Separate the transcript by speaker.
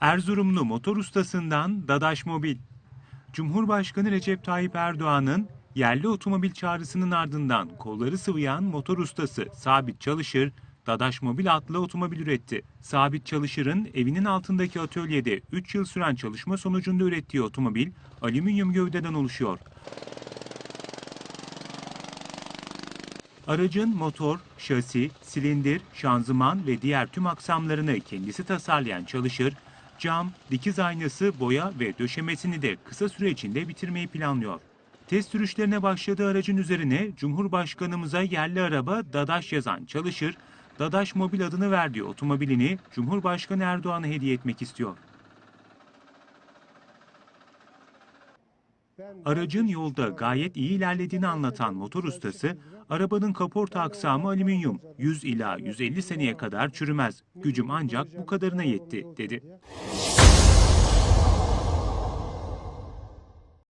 Speaker 1: Erzurumlu motor ustasından Dadaş Mobil. Cumhurbaşkanı Recep Tayyip Erdoğan'ın yerli otomobil çağrısının ardından kolları sıvayan motor ustası Sabit Çalışır, Dadaş Mobil adlı otomobil üretti. Sabit Çalışır'ın evinin altındaki atölyede 3 yıl süren çalışma sonucunda ürettiği otomobil alüminyum gövdeden oluşuyor. Aracın motor, şasi, silindir, şanzıman ve diğer tüm aksamlarını kendisi tasarlayan Çalışır, cam, dikiz aynası, boya ve döşemesini de kısa süre içinde bitirmeyi planlıyor. Test sürüşlerine başladığı aracın üzerine Cumhurbaşkanımıza yerli araba Dadaş yazan Çalışır, Dadaş Mobil adını verdiği otomobilini Cumhurbaşkanı Erdoğan'a hediye etmek istiyor. Aracın yolda gayet iyi ilerlediğini anlatan motor ustası, arabanın kaporta aksamı alüminyum, 100 ila 150 seneye kadar çürümez. Gücüm ancak bu kadarına yetti, dedi.